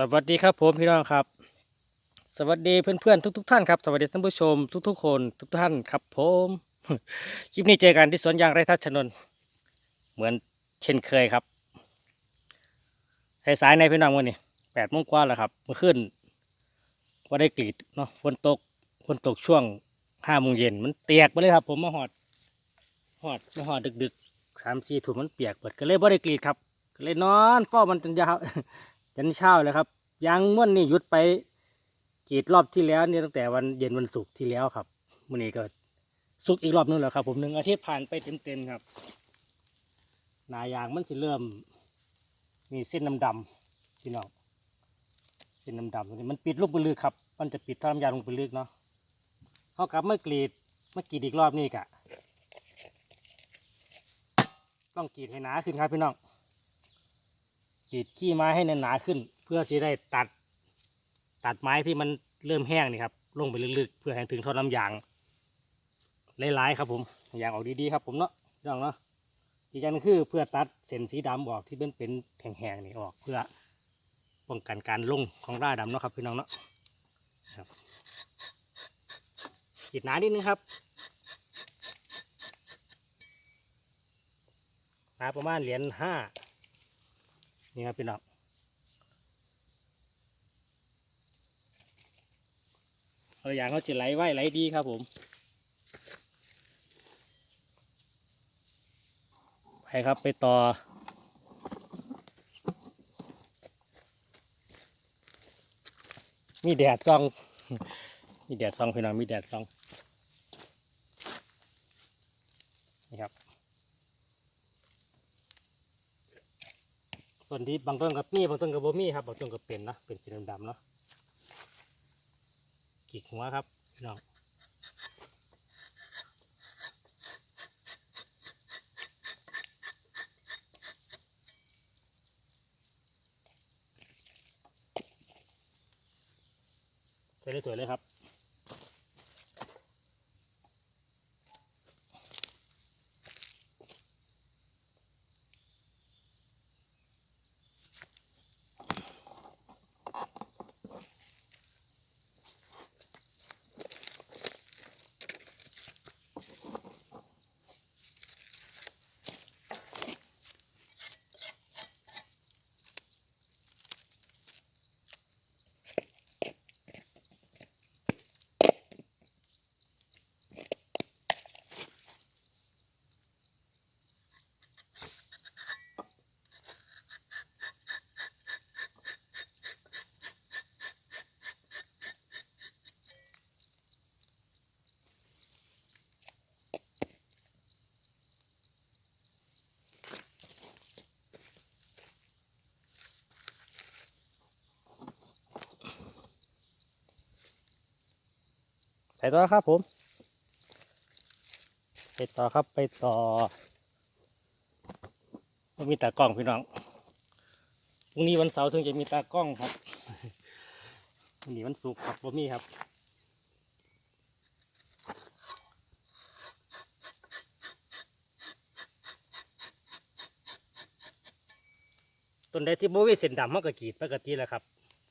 สวัสดีครับผมพี่น้องครับ สวัสดีเพื่อนๆทุก ๆ ท่านครับสวัสดีท่านผู้ชมทุกๆ คนทุกท่านครับผมคลิปนี้เจอกันที่สวนยางไรทัชนน์เหมือนเช่นเคยครับสายในพี่น้องวันนี้แปดโมงกว่าแล้วครับเมื่อคืนว่าได้กรีดเนาะฝนตกฝนตกช่วงห้าโมงเย็นมันเปียกไปเลยครับ ผมมาหอดหอดมาหอดดึกๆสามสี่ถุงมันเปียกเปิดก็เลยว่าได้กรีดครับก็เลยนอนเฝ้ามันจนยาว จนเช้าเลยครับยางม้วนนี่หยุดไปกรีดรอบที่แล้วเนี่ยตั้งแต่วันเย็นวันศุกร์ที่แล้วครับมื่อนี้ก็ศุกอีกรอบนึงแล้วครับ ผมหนึ่งอาทิตย์ผ่านไปเต็มๆครับหนายางมันจะเริ่ม มีเส้นดำๆพี่น้องเส้นดำๆตรงนี้มันปิดลูกปืนลึกครับ มันจะปิดท่อน้ำยางลงไปลึกเนาะเขากลับเมื่อกรีดเมื่อกรีดอีกรอบนี่กะ ต้องกรีดให้หนาขึ้นครับพี่น้อง กรีดขี้ไม้ให้หนาๆขึ้น เพื่อที่ได้ตัด ตัดไม้ที่มันเริ่มแห้งนี่ครับลงไปลึกๆ เพื่อให้ถึงท่อน้ำยางหลายๆครับผมยางออกดีๆครับผมเนาะพี่น้องเนาะอีกอย่างคือเพื่อตัดเส้นสีดำออกที่เป็นเป็นแห้งๆนี่ออก เพื่อป้องกันการลงของร่าดำเนาะครับพี่น้องเนาะครับกีดหนานิดนึงครับหนาประมาณเหรียญห้า นี่ครับพี่น้องตัวอย่างเขาจะไหลไหวไหลดีครับผมไปครับไปต่อมีแดดซอง มีแดดซองพี่น้องมีแดดซอง นี่ครับ ส่วนที่บางต้นกับมีบางต้นกับบ่มีครับบางต้นกับเป็นนะเป็นสีดำๆเนาะกีกหัวครับพี่น้องใช้ได้สวยเลยครับ ไปต่อครับผมไปต่อครับไปต่อไม่มีตากล้องพี่น้องพรุ่งนี้วันเสาร์ถึงจะมีตากล้องครับวันนี้วันศุกร์ครับผมมีครับต้นใดที่โบวีเส้นดำมันก็กรีดปกติแหละครับ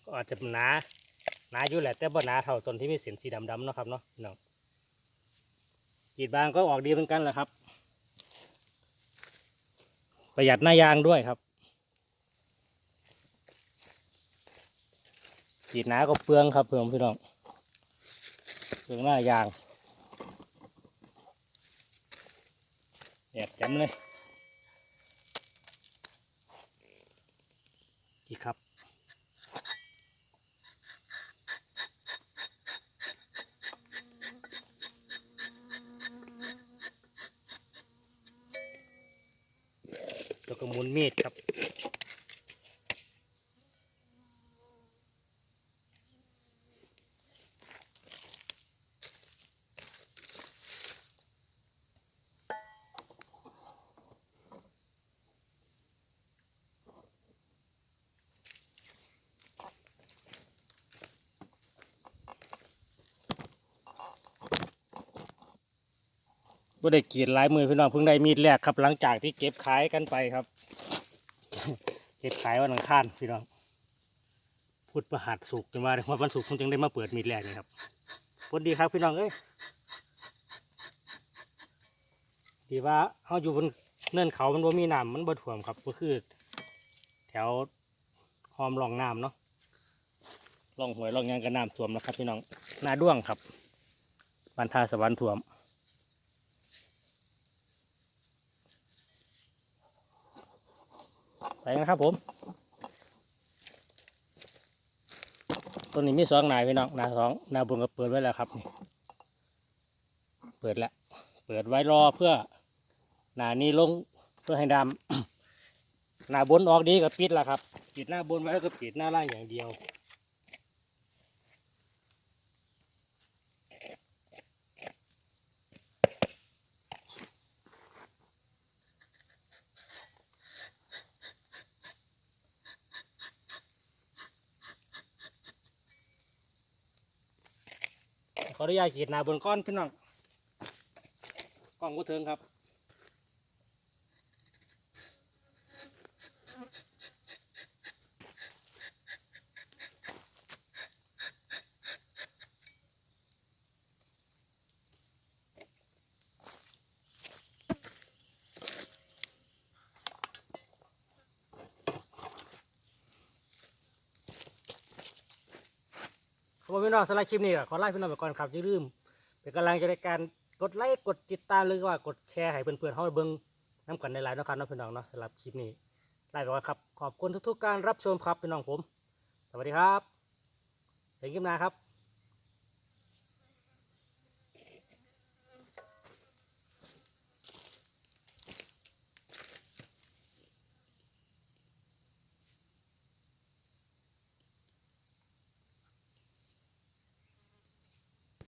ก็อาจจะหนา หนาอยู่แหละแต่บ่หนาเท่าต้นที่มีเส้นสีดำๆเนาะครับเนาะพี่น้องกีดบางก็ออกดีเหมือนกันแหละครับ ประหยัดหน้ายางด้วยครับกีดหนาก็เปลืองครับเพื่อนพี่น้องเปลืองหน้ายางแดดจำเลยดีครับ แล้วก็หมุนมีดครับ ก็ได้กรีดลายมือพี่น้องเพิ่งได้มีดแรกครับ หลังจากที่เก็บขายกันไปครับ เก็บขายวันอังคารพี่น้องพุธประหัสสุกร์จนว่าวันศุกร์ผมจึงได้มาเปิดมีดแรกนี่ครับผลดีครับพี่น้องเอ้ยดีว่าเขาอยู่บนเนินเขามันบ่มีน้ำมันบ่ท่วมครับก็คือ แถวหอมรองน้ำเนาะรองหวยรองยางกับน้ำท่วมนะครับพี่น้องนาด้วงครับบันทาสวรรค์ท่วม ไปนะครับผม ต้นนี้มีสองนายพี่น้องนาสองนาบุญก็เปิดไว้แล้วครับนี่เปิดแล้ว เปิดไว้รอเพื่อหนานี้ลงเพื่อให้ดำหน้าบนออกดีก็ปิดแล้วครับ ปิดหน้าบนไว้แล้วก็ปิดหน้าล่างอย่างเดียว ขออนุญาตขีดหนาบนก้อนพี่น้องกล้องก็เทิงครับ พี่น้องสำหรับคลิปนี้ก็ขอลาพี่น้องไปก่อนครับอย่าลืมเป็นกำลังใจในการกดไลค์กดติดตามหรือว่ากดแชร์ให้เพื่อนๆเขาเบิ้งน้ำกันในไลน์นาะครับน้องพี่น้องเนาะสำหรับคลิปนี้ลาไปก่อนครับขอบคุณทุกๆการรับชมครับพี่น้องผม สวัสดีครับเจอกันคลิปหน้าครับ